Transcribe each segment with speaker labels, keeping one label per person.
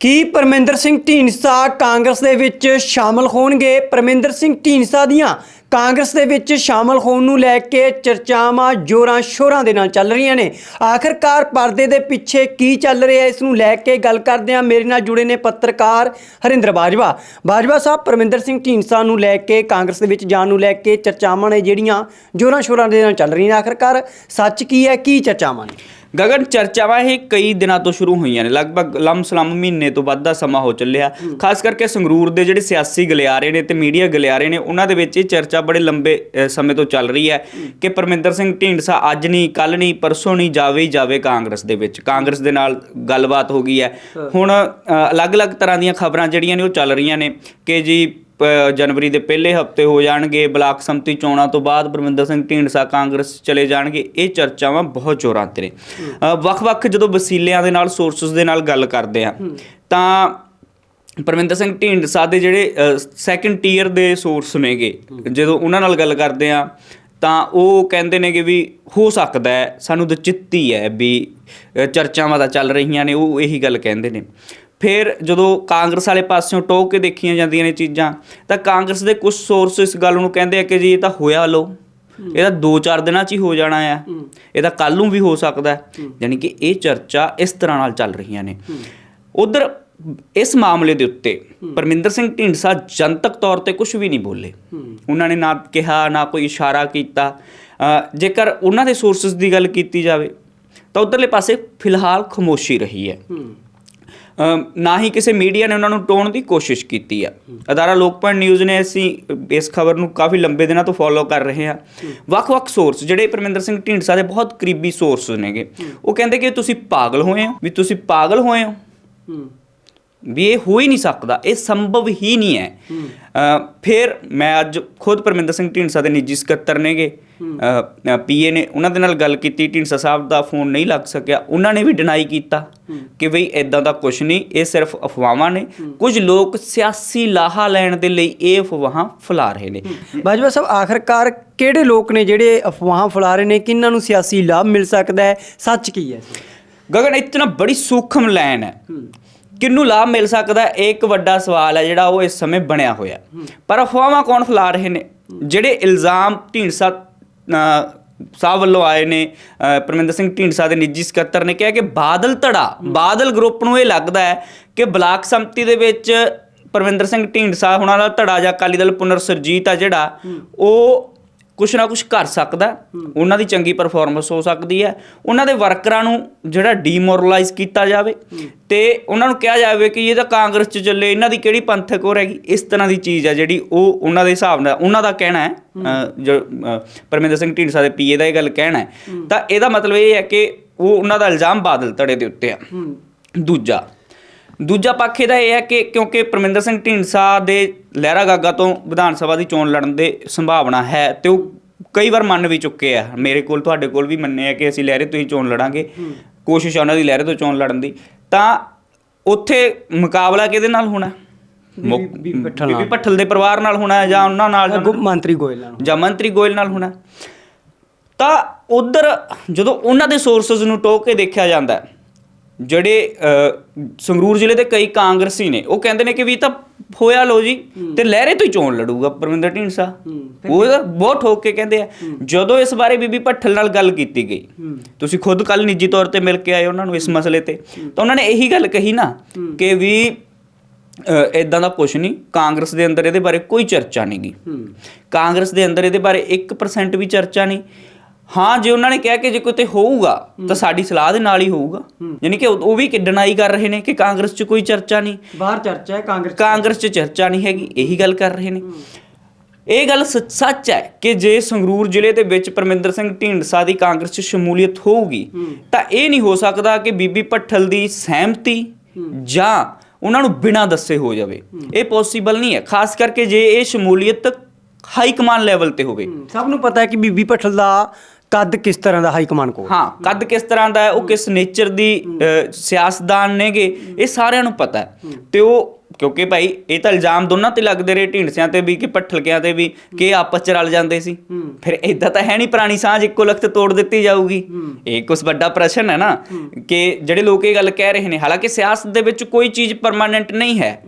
Speaker 1: ਕੀ ਪਰਮਿੰਦਰ ਸਿੰਘ ਢੀਂਡਸਾ ਕਾਂਗਰਸ ਦੇ ਵਿੱਚ ਸ਼ਾਮਲ ਹੋਣਗੇ? ਪਰਮਿੰਦਰ ਸਿੰਘ ਢੀਂਡਸਾ ਦੀਆਂ ਕਾਂਗਰਸ ਦੇ ਵਿੱਚ ਸ਼ਾਮਲ ਹੋਣ ਨੂੰ ਲੈ ਕੇ ਚਰਚਾਵਾਂ ਜੋਰਾਂ ਸ਼ੋਰਾਂ ਦੇ ਨਾਲ ਚੱਲ ਰਹੀਆਂ ਨੇ। ਆਖਰਕਾਰ ਪਰਦੇ ਦੇ ਪਿੱਛੇ ਕੀ ਚੱਲ ਰਿਹਾ ਇਸ ਨੂੰ ਲੈ ਕੇ ਗੱਲ ਕਰਦੇ ਹਾਂ। ਮੇਰੇ ਨਾਲ ਜੁੜੇ ਨੇ ਪੱਤਰਕਾਰ ਹਰਿੰਦਰ ਬਾਜਵਾ। ਬਾਜਵਾ ਸਾਹਿਬ, ਪਰਮਿੰਦਰ ਸਿੰਘ ਢੀਂਡਸਾ ਨੂੰ ਲੈ ਕੇ, ਕਾਂਗਰਸ ਦੇ ਵਿੱਚ ਜਾਣ ਨੂੰ ਲੈ ਕੇ ਚਰਚਾਵਾਂ ਨੇ ਜਿਹੜੀਆਂ ਜੋਰਾਂ ਸ਼ੋਰਾਂ ਦੇ ਨਾਲ ਚੱਲ ਰਹੀਆਂ ਨੇ। ਆਖਰਕਾਰ ਸੱਚ ਕੀ ਹੈ? ਕੀ ਚਰਚਾਵਾਂ ਨੇ?
Speaker 2: ਗਗਨ ਚਰਚਾਵਾਂ ਇਹ ਕਈ ਦਿਨਾਂ ਤੋਂ ਸ਼ੁਰੂ ਹੋਈਆਂ ਨੇ। ਲਗਭਗ ਲੰਮ-ਸਲਮ ਮਹੀਨੇ ਤੋਂ ਵੱਧ ਦਾ ਸਮਾਂ ਹੋ ਚੱਲਿਆ। ਖਾਸ ਕਰਕੇ ਸੰਗਰੂਰ ਦੇ ਜਿਹੜੇ ਸਿਆਸੀ ਗਲਿਆਰੇ ਨੇ ਤੇ ਮੀਡੀਆ ਗਲਿਆਰੇ ਨੇ ਉਹਨਾਂ ਦੇ ਵਿੱਚ ਇਹ ਚਰਚਾ ਬੜੇ ਲੰਬੇ ਅ, ਸਮੇਂ ਤੋਂ ਚੱਲ ਰਹੀ ਹੈ ਕਿ ਪਰਮਿੰਦਰ ਸਿੰਘ ਢੀਂਡਸਾ ਅੱਜ ਨਹੀਂ ਕੱਲ ਨਹੀਂ ਪਰਸੋਂ ਨਹੀਂ ਜਾਵੇ ਹੀ ਜਾਵੇ ਕਾਂਗਰਸ ਦੇ ਵਿੱਚ। ਕਾਂਗਰਸ ਦੇ ਨਾਲ ਗੱਲਬਾਤ ਹੋ ਗਈ ਹੈ। ਹੁਣ ਅ, ਅਲੱਗ-ਅਲੱਗ ਤਰ੍ਹਾਂ ਦੀਆਂ ਖਬਰਾਂ ਜਿਹੜੀਆਂ ਨੇ ਉਹ ਚੱਲ ਰਹੀਆਂ ਨੇ ਕਿ ਜੀ ਜਨਵਰੀ ਦੇ ਪਹਿਲੇ ਹਫ਼ਤੇ ਹੋ ਜਾਣਗੇ। ਬਲਾਕ ਸੰਮਤੀ ਚੋਣਾਂ ਤੋਂ ਬਾਅਦ ਪਰਮਿੰਦਰ ਸਿੰਘ ਢੀਂਡਸਾ ਕਾਂਗਰਸ ਚਲੇ ਜਾਣਗੇ। ਇਹ ਚਰਚਾਵਾਂ ਬਹੁਤ ਜ਼ੋਰਾਂ ਤੇ ਨੇ। ਵੱਖ-ਵੱਖ ਜਦੋਂ ਵਸੀਲਿਆਂ ਦੇ ਨਾਲ ਸੋਰਸਸ ਦੇ ਨਾਲ ਗੱਲ ਕਰਦੇ ਆ ਤਾਂ ਪਰਮਿੰਦਰ ਸਿੰਘ ਢੀਂਡਸਾ ਦੇ ਜਿਹੜੇ ਸੈਕੰਡ ਟੀਅਰ ਦੇ ਸੋਰਸ ਨੇਗੇ। ਜਦੋਂ ਉਹਨਾਂ ਨਾਲ ਗੱਲ ਕਰਦੇ ਆ ਤਾਂ ਉਹ ਕਹਿੰਦੇ ਨੇ ਕਿ ਵੀ ਹੋ ਸਕਦਾ ਹੈ ਸਾਨੂੰ ਤਾਂ ਚਿੱਤੀ ਹੈ ਵੀ ਚਰਚਾਵਾਂ ਤਾਂ ਚੱਲ ਰਹੀਆਂ ਨੇ ਉਹ ਇਹੀ ਗੱਲ ਕਹਿੰਦੇ ਨੇ। ਫਿਰ ਜਦੋਂ ਕਾਂਗਰਸ ਵਾਲੇ ਪਾਸਿਓਂ ਟੋਕ ਕੇ ਦੇਖੀਆਂ ਜਾਂਦੀਆਂ ਨੇ ਚੀਜ਼ਾਂ ਤਾਂ ਕਾਂਗਰਸ ਦੇ ਕੁਝ ਸੋਰਸ ਇਸ ਗੱਲ ਨੂੰ ਕਹਿੰਦੇ ਆ ਕਿ ਜੀ ਇਹ ਤਾਂ ਹੋਇਆ ਲੋ ਇਹਦਾ 2-4 ਦਿਨਾਂ 'ਚ ਹੀ ਹੋ ਜਾਣਾ ਆ। ਇਹ ਤਾਂ ਕੱਲ ਨੂੰ ਵੀ ਹੋ ਸਕਦਾ ਯਾਨੀ ਕਿ ਇਹ ਚਰਚਾ ਇਸ ਤਰ੍ਹਾਂ ਨਾਲ ਚੱਲ ਰਹੀਆਂ ਨੇ। ਉਧਰ ਇਸ ਮਾਮਲੇ ਦੇ ਉੱਤੇ ਪਰਮਿੰਦਰ ਸਿੰਘ ਢੀਂਡਸਾ ਜਨਤਕ ਤੌਰ ਤੇ ਕੁਝ ਵੀ ਨਹੀਂ ਬੋਲੇ। ਉਹਨਾਂ ਨੇ ਨਾ ਕਿਹਾ ਨਾ ਕੋਈ ਇਸ਼ਾਰਾ ਕੀਤਾ। ਜੇਕਰ ਉਹਨਾਂ ਦੇ ਸੋਰਸਸ ਦੀ ਗੱਲ ਕੀਤੀ ਜਾਵੇ ਤਾਂ ਉਧਰਲੇ ਪਾਸੇ ਫਿਲਹਾਲ ਖਮੋਸ਼ੀ ਰਹੀ ਹੈ। ਨਾ ਹੀ ਕਿਸੇ ਮੀਡੀਆ ਨੇ ਉਹਨਾਂ ਨੂੰ ਟੋਣ ਦੀ ਕੋਸ਼ਿਸ਼ ਕੀਤੀ ਆ। ਅਦਾਰਾ ਲੋਕਪਾਲ ਨਿਊਜ਼ ਨੇ ਅਸੀਂ ਇਸ ਖਬਰ ਨੂੰ ਕਾਫੀ ਲੰਬੇ ਦਿਨਾਂ ਤੋਂ ਫੋਲੋ ਕਰ ਰਹੇ ਹਾਂ। ਵੱਖ-ਵੱਖ ਸੋਰਸ ਜਿਹੜੇ ਪਰਮਿੰਦਰ ਸਿੰਘ ਢੀਂਡਸਾ ਦੇ ਬਹੁਤ ਕਰੀਬੀ ਸੋਰਸ ਨੇਗੇ, ਉਹ ਕਹਿੰਦੇ ਕਿ ਤੁਸੀਂ ਪਾਗਲ ਹੋਏ ਹੋ। ਵੀ ਤੁਸੀਂ ਪਾਗਲ ਹੋਏ ਹੋ। ਵੀ ਇਹ ਹੋ ਹੀ ਨਹੀਂ ਸਕਦਾ, ਇਹ ਸੰਭਵ ਹੀ ਨਹੀਂ ਹੈ। ਫਿਰ ਮੈਂ ਅੱਜ ਖੁਦ ਪਰਮਿੰਦਰ ਸਿੰਘ ਢੀਂਡਸਾ ਦੇ ਨਿੱਜੀ ਸਕੱਤਰ ਨੇਗੇ। ਪੀਏ ਨੇ ਉਹਨਾਂ ਦੇ ਨਾਲ ਗੱਲ ਕੀਤੀ ਢੀਂਡਸਾ ਸਾਹਿਬ ਦਾ ਫੋਨ ਨਹੀਂ ਲੱਗ ਸਕਿਆ। ਉਹਨਾਂ ਨੇ ਵੀ ਡਿਨਾਈ ਕੀਤਾ ਕਿ ਬਈ ਇਦਾਂ ਦਾ ਕੁਝ ਨਹੀਂ ਇਹ ਸਿਰਫ ਅਫਵਾਹਾਂ ਨੇ। ਕੁਝ ਲੋਕ ਸਿਆਸੀ ਲਾਹਾ ਲੈਣ ਦੇ ਲਈ ਇਹ ਅਫਵਾਹਾਂ ਫੈਲਾ ਰਹੇ ਨੇ।
Speaker 1: ਬਾਜਵਾ ਸਾਹਿਬ ਆਖਰਕਾਰ ਕਿਹੜੇ ਲੋਕ ਨੇ ਜਿਹੜੇ ਅਫਵਾਹਾਂ ਫੈਲਾ ਰਹੇ ਨੇ? ਕਿਹਨਾਂ ਨੂੰ ਸਿਆਸੀ ਲਾਭ ਮਿਲ ਸਕਦਾ ਹੈ? ਸੱਚ ਕੀ ਹੈ?
Speaker 2: ਗਗਨ ਇਤਨਾ ਬੜੀ ਸੂਖਮ ਲਾਈਨ ਹੈ। ਕਿੰਨੂੰ ਲਾਭ ਮਿਲ ਸਕਦਾ? ਹੈ? ਇਹ ਇੱਕ ਵੱਡਾ ਸਵਾਲ ਹੈ ਜਿਹੜਾ ਉਹ ਇਸ ਸਮੇਂ ਬਣਿਆ ਹੋਇਆ। ਪਰ ਅਫਵਾਹਾਂ ਕੌਣ ਫੈਲਾ ਰਹੇ ਨੇ? ਜਿਹੜੇ ਇਲਜ਼ਾਮ ਢੀਂਡਸਾ ਸਾਹਿਬ ਵੱਲੋਂ ਆਏ ਨੇ ਪਰਮਿੰਦਰ ਸਿੰਘ ਢੀਂਡਸਾ ਦੇ ਨਿੱਜੀ ਸਕੱਤਰ ਨੇ ਕਿਹਾ ਕਿ ਬਾਦਲ ਧੜਾ ਬਾਦਲ ਗਰੁੱਪ ਨੂੰ ਇਹ ਲੱਗਦਾ ਹੈ ਕਿ ਬਲਾਕ ਸੰਮਤੀ ਦੇ ਵਿੱਚ ਪਰਮਿੰਦਰ ਸਿੰਘ ਢੀਂਡਸਾ ਹੁਣਾਂ ਦਾ ਧੜਾ ਜਾਂ ਅਕਾਲੀ ਦਲ ਪੁਨਰ ਸਰਜੀਤ ਆ ਜਿਹੜਾ ਉਹ ਕੁਛ ਨਾ ਕੁਛ ਕਰ ਸਕਦਾ ਉਹਨਾਂ ਦੀ ਚੰਗੀ ਪਰਫਾਰਮੈਂਸ ਹੋ ਸਕਦੀ ਹੈ। ਉਹਨਾਂ ਦੇ ਵਰਕਰਾਂ ਨੂੰ ਜਿਹੜਾ ਡੀਮੋਰਲਾਈਜ਼ ਕੀਤਾ ਜਾਵੇ ਤੇ ਉਹਨਾਂ ਨੂੰ ਕਿਹਾ ਜਾਵੇ ਕਿ ਇਹ ਤਾਂ ਕਾਂਗਰਸ 'ਚ ਚੱਲੇ ਇਹਨਾਂ ਦੀ ਕਿਹੜੀ ਪੰਥਕ ਹੋ ਰਹੇਗੀ ਇਸ ਤਰ੍ਹਾਂ ਦੀ ਚੀਜ਼ ਹੈ ਜਿਹੜੀ ਉਹ ਉਹਨਾਂ ਦੇ ਹਿਸਾਬ ਨਾਲ ਉਹਨਾਂ ਦਾ ਕਹਿਣਾ ਹੈ ਜੋ ਪਰਮਿੰਦਰ ਸਿੰਘ ਢੀਂਡਸਾ ਦੇ ਪੀਏ ਦਾ ਇਹ ਗੱਲ ਕਹਿਣਾ ਹੈ। ਤਾਂ ਇਹਦਾ ਮਤਲਬ ਇਹ ਹੈ ਕਿ ਉਹ ਉਹਨਾਂ ਦਾ ਇਲਜ਼ਾਮ ਬਾਦਲ ਧੜੇ ਦੇ ਉੱਤੇ ਆ। ਦੂਜਾ ਦੂਜਾ ਪੱਖ ਇਹਦਾ ਇਹ ਹੈ ਕਿ ਕਿਉਂਕਿ ਪਰਮਿੰਦਰ ਸਿੰਘ ਢੀਂਡਸਾ ਦੇ ਲਹਿਰਾ ਗਾਗਾ ਤੋਂ ਵਿਧਾਨ ਸਭਾ ਦੀ ਚੋਣ ਲੜਨ ਦੇ ਸੰਭਾਵਨਾ ਹੈ ਤੇ ਉਹ ਕਈ ਵਾਰ ਮੰਨ ਵੀ ਚੁੱਕੇ ਆ। ਮੇਰੇ ਕੋਲ ਤੁਹਾਡੇ ਕੋਲ ਵੀ ਮੰਨੇ ਆ ਕਿ ਅਸੀਂ ਲਹਿਰੇ ਤੋਂ ਹੀ ਚੋਣ ਲੜਾਂਗੇ। ਕੋਸ਼ਿਸ਼ ਆ ਉਹਨਾਂ ਦੀ ਲਹਿਰੇ ਤੋਂ ਚੋਣ ਲੜਨ ਦੀ। ਤਾਂ ਉੱਥੇ ਮੁਕਾਬਲਾ ਕਿਹਦੇ ਨਾਲ ਹੋਣਾ?
Speaker 1: ਬੀਬੀ ਭੱਠਲ
Speaker 2: ਦੇ ਪਰਿਵਾਰ ਨਾਲ ਹੋਣਾ ਜਾਂ ਉਹਨਾਂ ਨਾਲ
Speaker 1: ਮੰਤਰੀ ਗੋਇਲ ਨਾਲ
Speaker 2: ਜਾਂ ਮੰਤਰੀ ਗੋਇਲ ਨਾਲ ਹੋਣਾ। ਤਾਂ ਉਧਰ ਜਦੋਂ ਉਹਨਾਂ ਦੇ ਸੋਰਸਸ ਨੂੰ ਟੋਕ ਕੇ ਦੇਖਿਆ ਜਾਂਦਾ ਜਿਹੜੇ ਸੰਗਰੂਰ ਜ਼ਿਲ੍ਹੇ ਦੇ ਕਈ ਕਾਂਗਰਸੀ ਨੇ ਉਹ ਕਹਿੰਦੇ ਨੇ ਕਿ ਵੀ ਤਾਂ ਹੋਇਆ ਲੋ ਜੀ ਤੇ ਲਹਿਰੇ ਤੋਂ ਹੀ ਚੋਣ ਲੜੂਗਾ ਪਰਮਿੰਦਰ ਢੀਂਡਸਾ। ਉਹ ਤਾਂ ਬਹੁਤ ਠੋਕ ਕੇ ਕਹਿੰਦੇ ਆ। ਜਦੋਂ ਇਸ ਬਾਰੇ ਬੀਬੀ ਭੱਠਲ ਨਾਲ ਗੱਲ ਕੀਤੀ ਗਈ ਤੁਸੀਂ ਖੁਦ ਕੱਲ ਨਿੱਜੀ ਤੌਰ ਤੇ ਮਿਲ ਕੇ ਆਏ ਉਹਨਾਂ ਨੂੰ ਇਸ ਮਸਲੇ ਤੇ। ਤਾਂ ਉਹਨਾਂ ਨੇ ਇਹੀ ਗੱਲ ਕਹੀ ਨਾ ਕਿ ਵੀ ਇਦਾਂ ਦਾ ਕੁਝ ਨਹੀਂ ਕਾਂਗਰਸ ਦੇ ਅੰਦਰ ਇਹਦੇ ਬਾਰੇ ਕੋਈ ਚਰਚਾ ਨਹੀਂਗੀ ਕਾਂਗਰਸ ਦੇ ਅੰਦਰ ਇਹਦੇ ਬਾਰੇ 1% ਵੀ ਚਰਚਾ ਨਹੀਂ। ਹਾਂ ਜੇ ਉਹਨਾਂ ਨੇ ਕਿਹਾ ਕਿ ਜੇ ਕੋਈ ਤੇ ਹੋਊਗਾ ਤਾਂ ਸਾਡੀ ਸਲਾਹ ਦੇ ਨਾਲ ਹੀ ਹੋਊਗਾ। ਯਾਨੀ ਕਿ ਉਹ ਵੀ ਕਿ ਡਿਨਾਈ ਕਰ ਰਹੇ ਨੇ ਕਿ ਕਾਂਗਰਸ 'ਚ ਕੋਈ ਚਰਚਾ ਨਹੀਂ।
Speaker 1: ਬਾਹਰ ਚਰਚਾ ਹੈ ਕਾਂਗਰਸ
Speaker 2: ਕਾਂਗਰਸ 'ਚ ਚਰਚਾ ਨਹੀਂ ਹੈਗੀ ਇਹੀ ਗੱਲ ਕਰ ਰਹੇ ਨੇ। ਇਹ ਗੱਲ ਸੱਚ ਹੈ ਕਿ ਜੇ ਸੰਗਰੂਰ ਜ਼ਿਲ੍ਹੇ ਦੇ ਵਿੱਚ ਪਰਮਿੰਦਰ ਸਿੰਘ ਢੀਂਡਸਾ ਦੀ ਕਾਂਗਰਸ 'ਚ ਸ਼ਮੂਲੀਅਤ ਹੋਊਗੀ ਤਾਂ ਇਹ ਨਹੀਂ ਹੋ ਸਕਦਾ ਕਿ ਬੀਬੀ ਭੱਠਲ ਦੀ ਸਹਿਮਤੀ ਜਾਂ ਉਹਨਾਂ ਨੂੰ ਬਿਨਾਂ ਦੱਸੇ ਹੋ ਜਾਵੇ। ਇਹ ਪੋਸੀਬਲ ਨਹੀਂ ਹੈ ਖਾਸ ਕਰਕੇ ਜੇ ਇਹ ਸ਼ਮੂਲੀਅਤ ਹਾਈ ਕਮਾਨ ਲੈਵਲ ਤੇ ਹੋਵੇ।
Speaker 1: ਸਭ ਨੂੰ ਪਤਾ ਹੈ ਕਿ ਬੀਬੀ ਭੱਠਲ ਦਾ ਕੱਦ ਕਿਸ ਤਰ੍ਹਾਂ ਦਾ ਹਾਈ ਕਮਾਂਡ ਕੋਲ?
Speaker 2: ਹਾਂ ਕੱਦ ਕਿਸ ਤਰ੍ਹਾਂ ਦਾ ਹੈ ਉਹ ਕਿਸ ਨੇਚਰ ਦੀ ਅ, ਸਿਆਸਤਦਾਨ ਨੇਗੇ ਇਹ ਸਾਰਿਆਂ ਨੂੰ ਪਤਾ ਹੈ। ਤੇ ਉਹ ਕਿਉਂਕਿ ਭਾਈ ਇਹ ਤਾਂ ਇਲਜ਼ਾਮ ਦੋਨਾਂ ਤੇ ਲੱਗਦੇ ਰਹੇ ਢੀਂਡਸਿਆਂ ਤੇ ਵੀ ਕਿ ਪੱਠਲਕਿਆਂ ਤੇ ਵੀ ਕਿ ਇਹ ਆਪਸ ਚ ਰਲ ਜਾਂਦੇ ਸੀ। ਫਿਰ ਇਦਾਂ ਤਾਂ ਹੈ ਨਹੀਂ ਪੁਰਾਣੀ ਸਾਂਝ ਇੱਕੋ ਲਖਤ ਤੋੜ ਦਿੱਤੀ ਜਾਊਗੀ। ਇਹ ਕੁਝ ਵੱਡਾ ਪ੍ਰਸ਼ਨ ਹੈ ਨਾ ਕਿ ਜਿਹੜੇ ਲੋਕ ਇਹ ਗੱਲ ਕਹਿ ਰਹੇ ਨੇ ਹਾਲਾਂਕਿ ਸਿਆਸਤ ਦੇ ਵਿੱਚ ਕੋਈ ਚੀਜ਼ ਪਰਮਾਨੈਂਟ ਨਹੀਂ ਹੈ।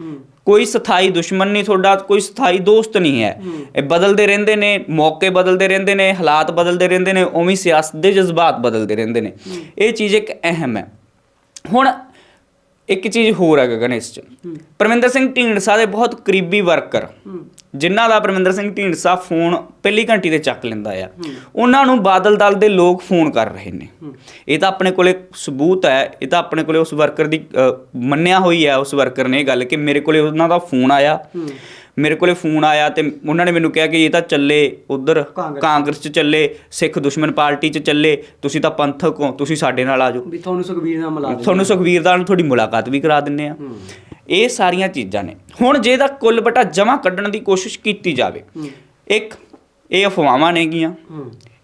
Speaker 2: ਕੋਈ ਸਥਾਈ ਦੁਸ਼ਮਣ ਨਹੀਂ ਤੁਹਾਡਾ ਕੋਈ ਸਥਾਈ ਦੋਸਤ ਨਹੀਂ ਹੈ। ਇਹ ਬਦਲਦੇ ਰਹਿੰਦੇ ਨੇ ਮੌਕੇ ਬਦਲਦੇ ਰਹਿੰਦੇ ਨੇ ਹਾਲਾਤ ਬਦਲਦੇ ਰਹਿੰਦੇ ਨੇ ਉਵੇਂ ਸਿਆਸਤ ਦੇ ਜਜ਼ਬਾਤ ਬਦਲਦੇ ਰਹਿੰਦੇ ਨੇ। ਇਹ ਚੀਜ਼ ਇੱਕ ਅਹਿਮ ਹੈ। ਹੁਣ ਇੱਕ ਚੀਜ਼ ਹੋਰ ਹੈ ਗਗਨ ਇਸ ਚ ਪਰਮਿੰਦਰ ਸਿੰਘ ਢੀਂਡਸਾ ਦੇ ਬਹੁਤ ਕਰੀਬੀ ਵਰਕਰ। ਜਿਨ੍ਹਾਂ ਦਾ ਪਰਮਿੰਦਰ ਸਿੰਘ ਢੀਂਡਸਾ ਫੋਨ ਪਹਿਲੀ ਘੰਟੀ ਤੇ ਚੱਕ ਲੈਂਦਾ ਆ। ਉਹਨਾਂ ਨੂੰ ਬਾਦਲ ਦਲ ਦੇ ਲੋਕ ਫੋਨ ਕਰ ਰਹੇ ਨੇ। ਇਹ ਤਾਂ ਆਪਣੇ ਕੋਲੇ ਸਬੂਤ ਹੈ। ਇਹ ਤਾਂ ਆਪਣੇ ਕੋਲੇ ਉਸ ਵਰਕਰ ਦੀ ਮੰਨਿਆ ਹੋਈ ਹੈ ਉਸ ਵਰਕਰ ਨੇ ਇਹ ਗੱਲ ਕਿ ਮੇਰੇ ਕੋਲੇ ਉਹਨਾਂ ਦਾ ਫੋਨ ਆਇਆ। ਮੇਰੇ ਕੋਲੇ ਫੋਨ ਆਇਆ ਤੇ ਉਹਨਾਂ ਨੇ ਮੈਨੂੰ ਕਿਹਾ ਕਿ ਇਹ ਤਾਂ ਚੱਲੇ ਉਧਰ
Speaker 1: ਕਾਂਗਰਸ।
Speaker 2: 'ਚ। ਚੱਲੇ ਸਿੱਖ ਦੁਸ਼ਮਣ ਪਾਰਟੀ 'ਚ ਚੱਲੇ ਤੁਸੀਂ ਤਾਂ ਪੰਥਕ ਹੋ ਤੁਸੀਂ ਸਾਡੇ ਨਾਲ ਆ ਜਾਓ।
Speaker 1: ਵੀ ਤੁਹਾਨੂੰ ਸੁਖਬੀਰ ਨਾਲ ਮਿਲਾ
Speaker 2: ਤੁਹਾਨੂੰ ਸੁਖਵੀਰ ਨਾਲ ਤੁਹਾਡੀ ਮੁਲਾਕਾਤ ਵੀ ਕਰਾ ਦਿੰਨੇ ਆ। ਇਹ ਸਾਰੀਆਂ ਚੀਜ਼ਾਂ ਨੇ। ਹੁਣ ਜੇ ਦਾ ਕੁੱਲ ਬਟਾ ਜਮਾ ਕੱਢਣ ਦੀ ਕੋਸ਼ਿਸ਼ ਕੀਤੀ ਜਾਵੇ ਇੱਕ ਇਹ ਅਫਵਾਹਾਂ ਨੇਗੀਆਂ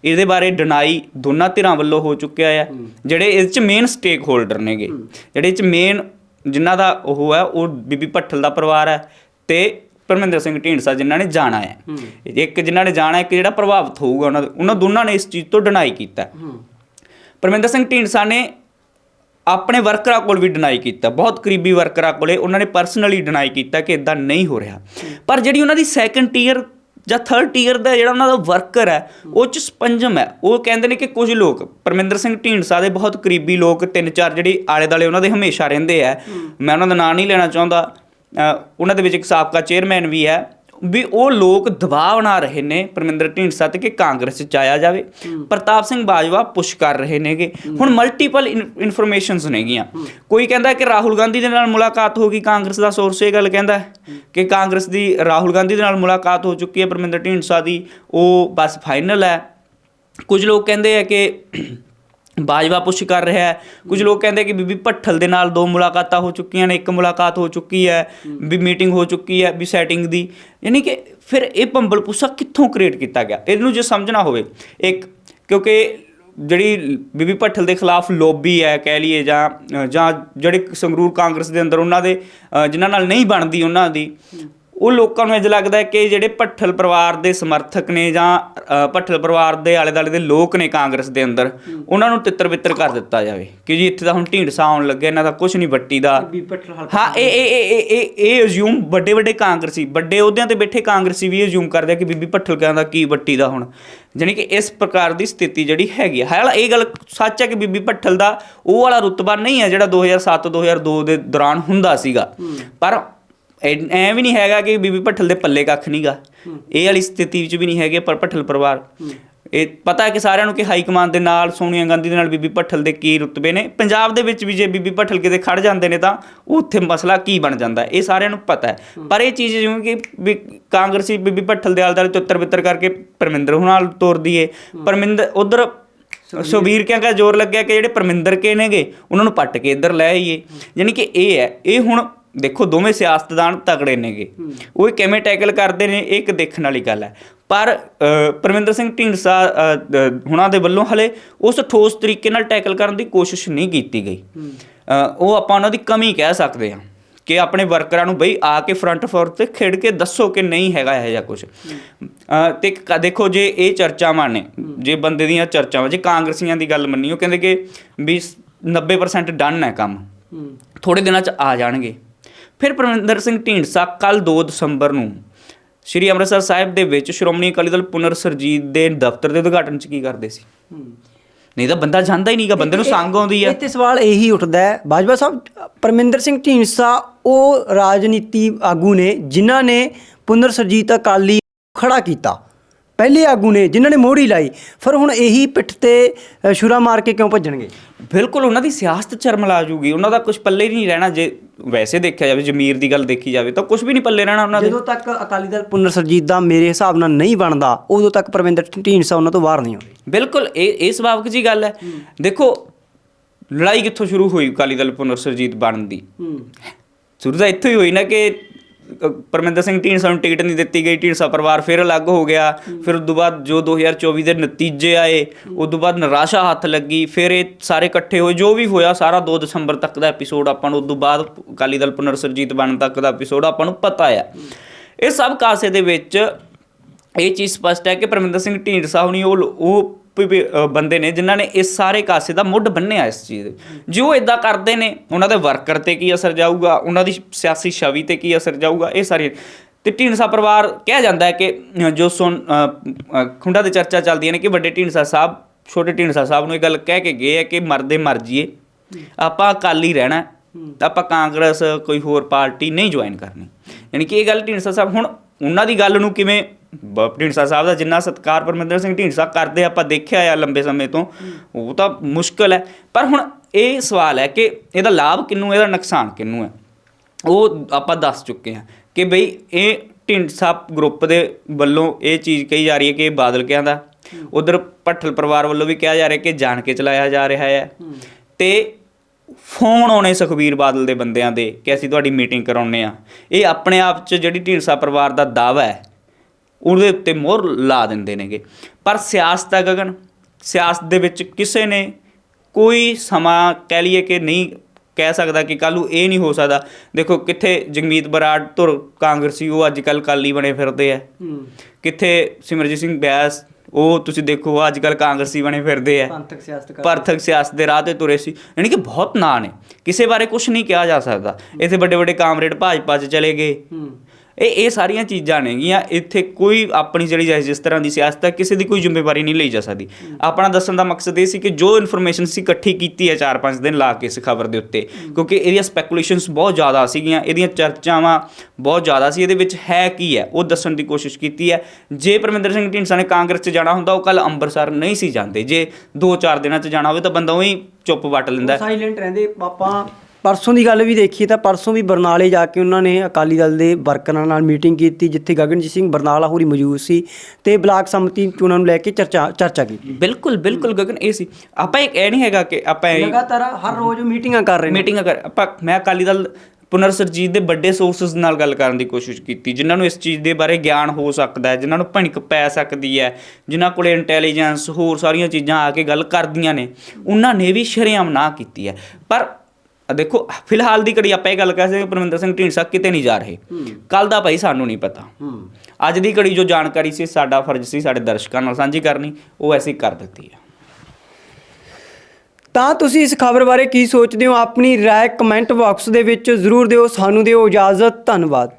Speaker 2: ਇਹਦੇ ਬਾਰੇ ਡਿਨਾਈ ਦੋਨਾਂ ਧਿਰਾਂ ਵੱਲੋਂ ਹੋ ਚੁੱਕਿਆ ਆ। ਜਿਹੜੇ ਇਸ ਚ ਮੇਨ ਸਟੇਕ ਹੋਲਡਰ ਨੇਗੇ ਜਿਹੜੇ ਚ ਮੇਨ ਜਿਨ੍ਹਾਂ ਦਾ ਉਹ ਹੈ ਉਹ ਬੀਬੀ ਭੱਠਲ ਦਾ ਪਰਿਵਾਰ ਹੈ ਤੇ ਪਰਮਿੰਦਰ ਸਿੰਘ ਢੀਂਡਸਾ ਜਿਨ੍ਹਾਂ ਨੇ ਜਾਣਾ ਹੈ। ਇੱਕ ਜਿਨ੍ਹਾਂ ਨੇ ਜਾਣਾ ਇੱਕ ਜਿਹੜਾ ਪ੍ਰਭਾਵਿਤ ਹੋਊਗਾ ਉਹਨਾਂ ਦਾ ਉਹਨਾਂ ਦੋਨਾਂ ਨੇ ਇਸ ਚੀਜ਼ ਤੋਂ ਡਿਨਾਈ ਕੀਤਾ। ਪਰਮਿੰਦਰ ਸਿੰਘ ਢੀਂਡਸਾ ਨੇ ਆਪਣੇ ਵਰਕਰਾਂ ਕੋਲ ਵੀ ਡਿਨਾਈ ਕੀਤਾ ਬਹੁਤ ਕਰੀਬੀ ਵਰਕਰਾਂ ਕੋਲੇ ਉਹਨਾਂ ਨੇ ਪਰਸਨਲੀ ਡਿਨਾਈ ਕੀਤਾ ਕਿ ਇਦਾਂ ਨਹੀਂ ਹੋ ਰਿਹਾ। ਪਰ ਜਿਹੜੀ ਉਹਨਾਂ ਦੀ ਸੈਕੰਡ ਟੀਅਰ ਜਾਂ ਥਰਡ ਟੀਅਰ ਦਾ ਜਿਹੜਾ ਉਹਨਾਂ ਦਾ ਵਰਕਰ ਹੈ ਉਹ ਚ ਸਪੰਜਮ ਹੈ। ਉਹ ਕਹਿੰਦੇ ਨੇ ਕਿ ਕੁਝ ਲੋਕ ਪਰਮਿੰਦਰ ਸਿੰਘ ਢੀਂਡਸਾ ਦੇ ਬਹੁਤ ਕਰੀਬੀ ਲੋਕ ਤਿੰਨ ਚਾਰ ਜਿਹੜੇ ਆਲੇ ਦਾਲੇ ਉਹਨਾਂ ਦੇ ਹਮੇਸ਼ਾ ਰਹਿੰਦੇ ਆ। ਮੈਂ ਉਹਨਾਂ ਦਾ ਨਾਂ ਨਹੀਂ ਲੈਣਾ ਚਾਹੁੰਦਾ ਉਹਨਾਂ ਦੇ ਵਿੱਚ ਇੱਕ ਸਾਬਕਾ ਚੇਅਰਮੈਨ ਵੀ ਹੈ ਵੀ ਉਹ ਲੋਕ ਦਬਾਅ ਬਣਾ ਰਹੇ ਨੇ ਪਰਮਿੰਦਰ ਢੀਂਡਸਾ ਤੇ ਕਿ ਕਾਂਗਰਸ ਚ ਆਇਆ ਜਾਵੇ। ਪ੍ਰਤਾਪ ਸਿੰਘ ਬਾਜਵਾ ਪੁਸ਼ ਕਰ ਰਹੇ ਨੇਗੇ। ਹੁਣ ਮਲਟੀਪਲ ਇਨਫੋਰਮੇਸ਼ਨਸ ਨੇਗੀਆਂ। ਕੋਈ ਕਹਿੰਦਾ ਕਿ ਰਾਹੁਲ ਗਾਂਧੀ ਦੇ ਨਾਲ ਮੁਲਾਕਾਤ ਹੋ ਗਈ ਕਾਂਗਰਸ ਦਾ ਸੋਰਸ ਇਹ ਗੱਲ ਕਹਿੰਦਾ ਕਿ ਕਾਂਗਰਸ ਦੀ ਰਾਹੁਲ ਗਾਂਧੀ ਦੇ ਨਾਲ ਮੁਲਾਕਾਤ ਹੋ ਚੁੱਕੀ ਹੈ ਪਰਮਿੰਦਰ ਢੀਂਡਸਾ ਦੀ ਉਹ ਬਸ ਫਾਈਨਲ ਹੈ। ਕੁਝ ਲੋਕ ਕਹਿੰਦੇ ਆ ਕਿ ਬਾਜਵਾ ਪੁਸ਼ ਕਰ ਰਿਹਾ ਹੈ। ਕੁਝ ਲੋਕ ਕਹਿੰਦੇ ਕਿ ਬੀਬੀ ਭੱਠਲ ਦੇ ਨਾਲ ਦੋ ਮੁਲਾਕਾਤਾਂ ਹੋ ਚੁੱਕੀਆਂ ਨੇ ਇੱਕ ਮੁਲਾਕਾਤ ਹੋ ਚੁੱਕੀ ਹੈ ਵੀ ਮੀਟਿੰਗ ਹੋ ਚੁੱਕੀ ਹੈ ਵੀ ਸੈਟਿੰਗ ਦੀ। ਯਾਨੀ ਕਿ ਫਿਰ ਇਹ ਭੰਬਲ ਪੁੱਸਾ ਕਿੱਥੋਂ ਕ੍ਰੀਏਟ ਕੀਤਾ ਗਿਆ? ਇਹਨੂੰ ਜੇ ਸਮਝਣਾ ਹੋਵੇ ਇੱਕ ਕਿਉਂਕਿ ਜਿਹੜੀ ਬੀਬੀ ਭੱਠਲ ਦੇ ਖਿਲਾਫ ਲੋਬੀ ਹੈ ਕਹਿ ਲਈਏ ਜਾਂ ਜਾਂ ਜਿਹੜੇ ਸੰਗਰੂਰ ਕਾਂਗਰਸ ਦੇ ਅੰਦਰ ਉਹਨਾਂ ਦੇ ਅ, ਜਿਨ੍ਹਾਂ ਨਾਲ ਨਹੀਂ ਬਣਦੀ ਉਹਨਾਂ ਦੀ ਉਹ ਲੋਕਾਂ ਨੂੰ ਇੰਜ ਲੱਗਦਾ ਹੈ ਕਿ ਜਿਹੜੇ ਭੱਠਲ ਪਰਿਵਾਰ ਦੇ ਸਮਰਥਕ ਨੇ ਜਾਂ ਭੱਠਲ ਪਰਿਵਾਰ ਦੇ ਆਲੇ ਦੁਆਲੇ ਦੇ ਲੋਕ ਨੇ ਕਾਂਗਰਸ ਦੇ ਅੰਦਰ ਉਹਨਾਂ ਨੂੰ ਤਿੱਤਰ ਬਿੱਤਰ ਕਰ ਦਿੱਤਾ ਜਾਵੇ। ਕਿ ਜੀ ਇੱਥੇ ਤਾਂ ਹੁਣ ਢੀਂਡਸਾ ਆਉਣ ਲੱਗਿਆ ਇਹਨਾਂ ਦਾ ਕੁਝ ਨਹੀਂ ਵੱਟੀ ਦਾ। ਹਾਂ ਇਹ ਇਹ ਇਹ ਇਹ ਇਹ ਇਹ ਅਜ਼ਿਊਮ ਵੱਡੇ ਵੱਡੇ ਕਾਂਗਰਸੀ ਵੱਡੇ ਅਹੁਦਿਆਂ ਤੇ ਬੈਠੇ ਕਾਂਗਰਸੀ ਵੀ ਅਜ਼ਿਊਮ ਕਰਦੇ ਆ ਕਿ ਬੀਬੀ ਭੱਠਲ ਕਹਿੰਦਾ ਕੀ ਵੱਟੀ ਦਾ ਹੁਣ। ਜਾਣੀ ਕਿ ਇਸ ਪ੍ਰਕਾਰ ਦੀ ਸਥਿਤੀ ਜਿਹੜੀ ਹੈਗੀ ਹੈ ਹਾਲ ਇਹ ਗੱਲ ਸੱਚ ਹੈ ਕਿ ਬੀਬੀ ਭੱਠਲ ਦਾ ਉਹ ਵਾਲਾ ਰੁਤਬਾ ਨਹੀਂ ਹੈ ਜਿਹੜਾ 2007 2002 ਦੇ ਦੌਰਾਨ ਹੁੰਦਾ ਸੀਗਾ। ਪਰ ਐ ਐਂ ਵੀ ਨਹੀਂ ਹੈਗਾ ਕਿ ਬੀਬੀ ਭੱਠਲ ਦੇ ਪੱਲੇ ਕੱਖ ਨਹੀਂਗਾ ਇਹ ਵਾਲੀ ਸਥਿਤੀ ਵਿੱਚ ਵੀ ਨਹੀਂ ਹੈਗੇ ਪਰ ਭੱਠਲ ਪਰਿਵਾਰ। ਇਹ ਪਤਾ ਹੈ ਕਿ ਸਾਰਿਆਂ ਨੂੰ ਕਿ ਹਾਈ ਕਮਾਂਡ ਦੇ ਨਾਲ ਸੋਨੀਆ ਗਾਂਧੀ ਦੇ ਨਾਲ ਬੀਬੀ ਭੱਠਲ ਦੇ ਕੀ ਰੁਤਬੇ ਨੇ। ਪੰਜਾਬ ਦੇ ਵਿੱਚ ਵੀ ਜੇ ਬੀਬੀ ਭੱਠਲ ਕਿਤੇ ਖੜ ਜਾਂਦੇ ਨੇ ਤਾਂ ਉੱਥੇ ਮਸਲਾ ਕੀ ਬਣ ਜਾਂਦਾ ਇਹ ਸਾਰਿਆਂ ਨੂੰ ਪਤਾ ਹੈ। ਪਰ ਇਹ ਚੀਜ਼ ਜਿਵੇਂ ਕਿ ਕਾਂਗਰਸੀ ਬੀਬੀ ਭੱਠਲ ਦੇ ਆਲੇ ਦੁਆਲੇ ਤਿੱਤਰ ਬਿੱਤਰ ਕਰਕੇ ਪਰਮਿੰਦਰ ਨਾਲ ਤੋਰਦੀ ਏ। ਪਰਮਿੰਦਰ ਉਧਰ ਸੁਬੀਰ ਕਿਆਂ ਕਾ ਜ਼ੋਰ ਲੱਗਿਆ ਕਿ ਜਿਹੜੇ ਪਰਮਿੰਦਰ ਕੇ ਨੇਗੇ ਉਹਨਾਂ ਨੂੰ ਪੱਟ ਕੇ ਇੱਧਰ ਲੈ ਆਈਏ। ਯਾਨੀ ਕਿ ਇਹ ਹੈ। ਇਹ ਹੁਣ ਦੇਖੋ ਦੋਵੇਂ ਸਿਆਸਤਦਾਨ ਤਗੜੇ ਨੇਗੇ। ਉਹ ਕਿਵੇਂ ਟੈਕਲ ਕਰਦੇ ਨੇ ਇਹ ਇੱਕ ਦੇਖਣ ਵਾਲੀ ਗੱਲ ਹੈ। ਪਰ ਪਰਮਿੰਦਰ ਸਿੰਘ ਢੀਂਡਸਾ ਹੁਣਾਂ ਦੇ ਵੱਲੋਂ ਹਲੇ ਉਸ ਠੋਸ ਤਰੀਕੇ ਨਾਲ ਟੈਕਲ ਕਰਨ ਦੀ ਕੋਸ਼ਿਸ਼ ਨਹੀਂ ਕੀਤੀ ਗਈ। ਉਹ ਆਪਾਂ ਉਹਨਾਂ ਦੀ ਕਮੀ ਕਹਿ ਸਕਦੇ ਹਾਂ ਕਿ ਆਪਣੇ ਵਰਕਰਾਂ ਨੂੰ ਬਈ ਆ ਕੇ ਫਰੰਟ ਫੋਰ ਤੇ ਖੇਡ ਕੇ ਦੱਸੋ ਕਿ ਨਹੀਂ ਹੈਗਾ ਇਹ ਜਾਂ ਕੁਝ ਤੇ ਦੇਖੋ ਜੇ ਇਹ ਚਰਚਾਵਾਂ ਨੇ ਜੇ ਬੰਦੇ ਦੀਆਂ ਚਰਚਾਵਾਂ ਜੇ ਕਾਂਗਰਸੀਆਂ ਦੀ ਗੱਲ ਮੰਨੀ ਉਹ ਕਹਿੰਦੇ ਕਿ ਵੀ 90% ਡਨ ਹੈ ਕੰਮ। ਥੋੜੇ ਦਿਨਾਂ ਚ ਆ ਜਾਣਗੇ। ਫਿਰ ਪਰਮਿੰਦਰ ਸਿੰਘ ਢੀਂਡਸਾ ਕੱਲ 2 ਦਸੰਬਰ ਨੂੰ ਸ਼੍ਰੀ ਅੰਮ੍ਰਿਤਸਰ ਸਾਹਿਬ ਦੇ ਵਿੱਚ ਸ਼੍ਰੋਮਣੀ ਅਕਾਲੀ ਦਲ ਪੁਨਰ ਸਰਜੀਤ ਦੇ ਦਫ਼ਤਰ ਦੇ ਉਦਘਾਟਨ ਚ ਕੀ ਕਰਦੇ ਸੀ? ਨਹੀਂ ਤਾਂ ਬੰਦਾ ਜਾਂਦਾ ਹੀ ਨਹੀਂਗਾ ਬੰਦੇ ਨੂੰ ਸੰਗ ਆਉਂਦੀ ਹੈ।
Speaker 1: ਇੱਥੇ ਸਵਾਲ ਇਹੀ ਉੱਠਦਾ ਹੈ। ਬਾਜਵਾ ਸਾਹਿਬ ਪਰਮਿੰਦਰ ਸਿੰਘ ਢੀਂਡਸਾ ਉਹ ਰਾਜਨੀਤੀ ਆਗੂ ਨੇ ਜਿਨ੍ਹਾਂ ਨੇ ਪੁਨਰ ਸਰਜੀਤ ਅਕਾਲੀ ਖੜਾ ਕੀਤਾ। ਪਹਿਲੇ ਆਗੂ ਨੇ ਜਿਨ੍ਹਾਂ ਨੇ ਮੋਹਰੀ ਲਾਈ ਫਿਰ ਹੁਣ ਇਹੀ ਪਿੱਠ ਤੇ ਛੁਰਾ ਮਾਰ ਕੇ ਕਿਉਂ ਭੱਜਣਗੇ?
Speaker 2: ਬਿਲਕੁਲ ਉਹਨਾਂ ਦੀ ਸਿਆਸਤ ਚਰਮਲਾ ਜੂਗੀ। ਉਹਨਾਂ ਦਾ ਕੁਝ ਪੱਲੇ ਨਹੀਂ ਰਹਿਣਾ। ਜੇ ਵੈਸੇ ਦੇਖਿਆ ਜਾਵੇ ਜ਼ਮੀਰ ਦੀ ਗੱਲ ਦੇਖੀ ਜਾਵੇ ਤਾਂ ਕੁਝ ਵੀ ਨਹੀਂ ਪੱਲੇ ਰਹਿਣਾ ਉਹਨਾਂ ਦੇ।
Speaker 1: ਜਦੋਂ ਤੱਕ ਅਕਾਲੀ ਦਲ ਪੁਨਰ ਸਰਜੀਤ ਦਾ ਮੇਰੇ ਹਿਸਾਬ ਨਾਲ ਨਹੀਂ ਬਣਦਾ ਉਦੋਂ ਤੱਕ ਪਰਮਿੰਦਰ ਢੀਂਡਸਾ ਉਹਨਾਂ ਤੋਂ ਬਾਹਰ ਨਹੀਂ ਆਉਂਦੇ।
Speaker 2: ਬਿਲਕੁਲ ਇਹ ਇਹ ਸੁਭਾਵਿਕ ਜੀ ਗੱਲ ਹੈ। ਦੇਖੋ ਲੜਾਈ ਕਿੱਥੋਂ ਸ਼ੁਰੂ ਹੋਈ ਅਕਾਲੀ ਦਲ ਪੁਨਰ ਸਰਜੀਤ ਬਣਨ ਦੀ? ਸ਼ੁਰੂ ਤਾਂ ਇੱਥੋਂ ਹੀ ਹੋਈ ਨਾ ਕਿ ਪਰਮਿੰਦਰ ਸਿੰਘ ਢੀਂਡਸਾ ਨੂੰ ਟਿਕਟ ਨਹੀਂ ਦਿੱਤੀ ਗਈ, ਢੀਂਡਸਾ ਪਰਿਵਾਰ ਫਿਰ ਅਲੱਗ ਹੋ ਗਿਆ। ਫਿਰ ਉਸ ਤੋਂ ਬਾਅਦ ਜੋ 2024 ਦੇ ਨਤੀਜੇ ਆਏ ਉਸ ਤੋਂ ਬਾਅਦ ਨਿਰਾਸ਼ਾ ਹੱਥ ਲੱਗੀ, ਫਿਰ ਇਹ ਸਾਰੇ ਇਕੱਠੇ ਹੋਏ, ਜੋ ਵੀ ਹੋਇਆ ਸਾਰਾ 2 ਦਸੰਬਰ ਤੱਕ ਦਾ ਐਪੀਸੋਡ ਆਪਾਂ ਨੂੰ ਉਸ ਤੋਂ ਬਾਅਦ ਅਕਾਲੀ ਦਲ ਪੁਨਰ ਸਰਜੀਤ ਬਣਨ ਤੱਕ ਦਾ ਐਪੀਸੋਡ ਆਪਾਂ ਨੂੰ ਪਤਾ ਆ। ਇਹ ਸਭ ਕਾਸੇ ਦੇ ਵਿੱਚ ਇਹ ਚੀਜ਼ ਸਪਸ਼ਟ ਹੈ ਕਿ ਪਰਮਿੰਦਰ ਸਿੰਘ ਢੀਂਡਸਾ ਹੁਣੀ ਉਹ ਉਹ ਬੰਦੇ ਨੇ ਜਿਨ੍ਹਾਂ ਨੇ ਇਸ ਸਾਰੇ ਕਾਸੇ ਦਾ ਮੁੱਢ ਬੰਨਿਆ ਇਸ ਚੀਜ਼ ਦੇ ਜੇ ਇਦਾਂ ਕਰਦੇ ਨੇ ਉਹਨਾਂ ਦੇ ਵਰਕਰ ਤੇ ਕੀ ਅਸਰ ਜਾਊਗਾ? ਉਹਨਾਂ ਦੀ ਸਿਆਸੀ ਛਵੀ ਤੇ ਕੀ ਅਸਰ ਜਾਊਗਾ? ਇਹ ਸਾਰੀ ਤੇ ਢੀਂਡਸਾ ਪਰਿਵਾਰ ਕਿਹਾ ਜਾਂਦਾ ਹੈ ਕਿ ਜੋ ਸੁਣ ਖੁੰਡਾ ਦੇ ਚਰਚਾ ਚੱਲਦੀਆਂ ਨੇ ਕਿ ਵੱਡੇ ਢੀਂਡਸਾ ਸਾਹਿਬ ਛੋਟੇ ਢੀਂਡਸਾ ਸਾਹਿਬ ਨੂੰ ਇਹ ਗੱਲ ਕਹਿ ਕੇ ਗਏ ਹੈ ਕਿ ਮਰਦੇ ਮਰ ਜੀਏ ਆਪਾਂ ਅਕਾਲੀ ਰਹਿਣਾ ਹੈ, ਤਾਂ ਆਪਾਂ ਕਾਂਗਰਸ ਕੋਈ ਹੋਰ ਪਾਰਟੀ ਨਹੀਂ ਜੁਆਇਨ ਕਰਨੀ। ਯਾਨੀ ਕਿ ਇਹ ਗੱਲ ਢੀਂਡਸਾ ਸਾਹਿਬ ਹੁਣ ਉਹਨਾਂ ਦੀ ਗੱਲ ਨੂੰ ਕਿਵੇਂ ਢੀਂਡਸਾ ਸਾਹਿਬ ਦਾ ਜਿੰਨਾ ਸਤਿਕਾਰ ਪਰਮਿੰਦਰ ਸਿੰਘ ਢੀਂਡਸਾ ਕਰਦੇ ਆਪਾਂ ਦੇਖਿਆ ਆ ਲੰਬੇ ਸਮੇਂ ਤੋਂ, ਉਹ ਤਾਂ ਮੁਸ਼ਕਲ ਹੈ। ਪਰ ਹੁਣ ਇਹ ਸਵਾਲ ਹੈ ਕਿ ਇਹਦਾ ਲਾਭ ਕਿਹਨੂੰ ਇਹਦਾ ਨੁਕਸਾਨ ਕਿਹਨੂੰ ਹੈ? ਉਹ ਆਪਾਂ ਦੱਸ ਚੁੱਕੇ ਹਾਂ ਕਿ ਬਈ ਇਹ ਢੀਂਡਸਾ ਗਰੁੱਪ ਦੇ ਵੱਲੋਂ ਇਹ ਚੀਜ਼ ਕਹੀ ਜਾ ਰਹੀ ਹੈ ਕਿ ਇਹ ਬਾਦਲ ਕਹਿੰਦਾ ਦਾ। ਉਧਰ ਭੱਠਲ ਪਰਿਵਾਰ ਵੱਲੋਂ ਵੀ ਕਿਹਾ ਜਾ ਰਿਹਾ ਕਿ ਜਾਣ ਕੇ ਚਲਾਇਆ ਜਾ ਰਿਹਾ ਹੈ। ਤੇ ਫੋਨ ਆਉਣੇ ਸੁਖਬੀਰ ਬਾਦਲ ਦੇ ਬੰਦਿਆਂ ਦੇ ਕਿ ਅਸੀਂ ਤੁਹਾਡੀ ਮੀਟਿੰਗ ਕਰਾਉਨੇ ਆ ਇਹ ਆਪਣੇ ਆਪ 'ਚ ਜਿਹੜੀ ਢੀਂਡਸਾ ਪਰਿਵਾਰ ਦਾ ਦਾਵਾ ਹੈ ਉਹਦੇ ਉੱਤੇ ਮੋਹਰ ਲਾ ਦਿੰਦੇ ਨੇਗੇ। ਪਰ ਸਿਆਸਤ ਹੈ ਗਗਨ ਸਿਆਸਤ ਦੇ ਵਿੱਚ ਕਿਸੇ ਨੇ ਕੋਈ ਸਮਾਂ ਕਹਿ ਲਈਏ ਕਿ ਨਹੀਂ ਕਹਿ ਸਕਦਾ ਕਿ ਕੱਲ੍ਹ ਨੂੰ ਇਹ ਨਹੀਂ ਹੋ ਸਕਦਾ। ਦੇਖੋ ਕਿੱਥੇ ਜਗਮੀਤ ਬਰਾੜ ਧੁਰ ਕਾਂਗਰਸੀ ਉਹ ਅੱਜ ਕੱਲ੍ਹ ਕਾਲੀ ਬਣੇ ਫਿਰਦੇ ਆ। ਕਿੱਥੇ ਸਿਮਰਜੀਤ ਸਿੰਘ ਬਿਆਸ ਉਹ ਤੁਸੀਂ ਦੇਖੋ ਅੱਜ ਕੱਲ੍ਹ ਕਾਂਗਰਸੀ ਬਣੇ ਫਿਰਦੇ ਆ।
Speaker 1: ਪੰਥਕ ਸਿਆਸਤ
Speaker 2: ਪਰਥਕ ਸਿਆਸਤ ਦੇ ਰਾਹ ਤੇ ਤੁਰੇ ਸੀ। ਯਾਨੀ ਕਿ ਬਹੁਤ ਨਾਂ ਨੇ। ਕਿਸੇ ਬਾਰੇ ਕੁਝ ਨਹੀਂ ਕਿਹਾ ਜਾ ਸਕਦਾ। ਇੱਥੇ ਵੱਡੇ ਵੱਡੇ ਕਾਮਰੇਡ ਭਾਜਪਾ 'ਚ ਚਲੇ ਗਏ। ਇਹ ਇਹ ਸਾਰੀਆਂ ਚੀਜ਼ਾਂ ਨੇਗੀਆਂ ਇੱਥੇ ਕੋਈ ਆਪਣੀ ਜਿਹੜੀ ਜਿਸ- ਜਿਸ ਤਰ੍ਹਾਂ ਦੀ ਸਿਆਸਤ ਹੈ ਕਿਸੇ ਦੀ ਕੋਈ ਜ਼ਿੰਮੇਵਾਰੀ ਨਹੀਂ ਲਈ ਜਾ ਸਕਦੀ। ਆਪਣਾ ਦੱਸਣ ਦਾ ਮਕਸਦ ਇਹ ਸੀ ਕਿ ਜੋ ਇਨਫੋਰਮੇਸ਼ਨ ਸੀ ਇਕੱਠੀ ਕੀਤੀ ਹੈ 4-5 ਦਿਨ ਲਾ ਕੇ ਇਸ ਖਬਰ ਦੇ ਉੱਤੇ। ਕਿਉਂਕਿ ਇਹਦੀਆਂ ਸਪੈਕੂਲੇਸ਼ਨਸ ਬਹੁਤ ਜ਼ਿਆਦਾ ਸੀਗੀਆਂ ਇਹਦੀਆਂ ਚਰਚਾਵਾਂ ਬਹੁਤ ਜ਼ਿਆਦਾ ਸੀ ਇਹਦੇ ਵਿੱਚ ਹੈ ਕੀ ਹੈ ਉਹ ਦੱਸਣ ਦੀ ਕੋਸ਼ਿਸ਼ ਕੀਤੀ ਹੈ। ਜੇ ਪਰਮਿੰਦਰ ਸਿੰਘ ਢੀਂਡਸਾ ਨੇ ਕਾਂਗਰਸ 'ਚ ਜਾਣਾ ਹੁੰਦਾ ਉਹ ਕੱਲ ਅੰਮ੍ਰਿਤਸਰ ਨਹੀਂ ਸੀ ਜਾਂਦੇ। ਜੇ 2-4 ਦਿਨਾਂ 'ਚ ਜਾਣਾ ਹੋਵੇ ਤਾਂ ਬੰਦਾ ਉਹੀ ਚੁੱਪ ਵੱਟ ਲੈਂਦਾ।
Speaker 1: ਸਾਇਲੈਂਟ ਰਹਿੰਦੇ ਆਪਾਂ ਪਰਸੋਂ ਦੀ ਗੱਲ ਵੀ ਦੇਖੀ ਤਾਂ ਪਰਸੋਂ ਵੀ ਬਰਨਾਲੇ ਜਾ ਕੇ ਉਹਨਾਂ ਨੇ ਅਕਾਲੀ ਦਲ ਦੇ ਵਰਕਰਾਂ ਨਾਲ ਮੀਟਿੰਗ ਕੀਤੀ ਜਿੱਥੇ ਗਗਨਜੀਤ ਸਿੰਘ ਬਰਨਾਲਾ ਹੋਰੀ ਮੌਜੂਦ ਸੀ ਤੇ ਬਲਾਕ ਸੰਮਤੀ ਚੋਣਾਂ ਨੂੰ ਲੈ ਕੇ ਚਰਚਾ ਚਰਚਾ ਕੀਤੀ।
Speaker 2: ਬਿਲਕੁਲ ਬਿਲਕੁਲ ਗਗਨ ਇਹ ਸੀ। ਆਪਾਂ ਇਹ ਇਹ ਨਹੀਂ ਹੈਗਾ ਕਿ ਆਪਾਂ
Speaker 1: ਲਗਾਤਾਰ ਹਰ ਰੋਜ਼ ਮੀਟਿੰਗਾਂ ਕਰ ਰਹੇ ਨੇ।
Speaker 2: ਮੀਟਿੰਗ ਕਰ ਆਪਾਂ ਮੈਂ ਅਕਾਲੀ ਦਲ ਪੁਨਰ ਸਰਜੀਤ ਦੇ ਵੱਡੇ ਸੋਰਸਸ ਨਾਲ ਗੱਲ ਕਰਨ ਦੀ ਕੋਸ਼ਿਸ਼ ਕੀਤੀ ਜਿਨ੍ਹਾਂ ਨੂੰ ਇਸ ਚੀਜ਼ ਦੇ ਬਾਰੇ ਗਿਆਨ ਹੋ ਸਕਦਾ ਹੈ ਜਿਨ੍ਹਾਂ ਨੂੰ ਭਣਕ ਪੈ ਸਕਦੀ ਹੈ ਜਿਨ੍ਹਾਂ ਕੋਲੇ ਇੰਟੈਲੀਜੈਂਸ ਹੋਰ ਸਾਰੀਆਂ ਚੀਜ਼ਾਂ ਆ ਕੇ ਗੱਲ ਕਰਦੀਆਂ ਨੇ ਉਹਨਾਂ ਨੇ ਵੀ ਸ਼ਰੇਆਮ ਨਾ ਕੀਤੀ ਹੈ। ਪਰ ਦੇਖੋ ਫਿਲਹਾਲ ਦੀ ਘੜੀ ਆਪਾਂ ਇਹ ਗੱਲ ਕਹਿ ਸਕਦੇ ਪਰਮਿੰਦਰ ਸਿੰਘ ਢੀਂਡਸਾ ਕਿਤੇ ਨਹੀਂ ਜਾ ਰਹੇ। ਕੱਲ ਦਾ ਭਾਈ ਸਾਨੂੰ ਨਹੀਂ ਪਤਾ। ਅੱਜ ਦੀ ਘੜੀ ਜੋ ਜਾਣਕਾਰੀ ਸੀ ਸਾਡਾ ਫਰਜ਼ ਸੀ ਸਾਡੇ ਦਰਸ਼ਕਾਂ ਨਾਲ ਸਾਂਝੀ ਕਰਨੀ ਉਹ ਐਸੀ ਕਰ ਦਿੱਤੀ ਹੈ।
Speaker 1: ਤਾਂ ਤੁਸੀਂ ਇਸ ਖਬਰ ਬਾਰੇ ਕੀ ਸੋਚਦੇ ਹੋ? ਆਪਣੀ ਰਾਏ ਕਮੈਂਟ ਬਾਕਸ ਦੇ ਵਿੱਚ ਜ਼ਰੂਰ ਦਿਓ ਸਾਨੂੰ ਦਿਓ ਇਜਾਜ਼ਤ ਧੰਨਵਾਦ।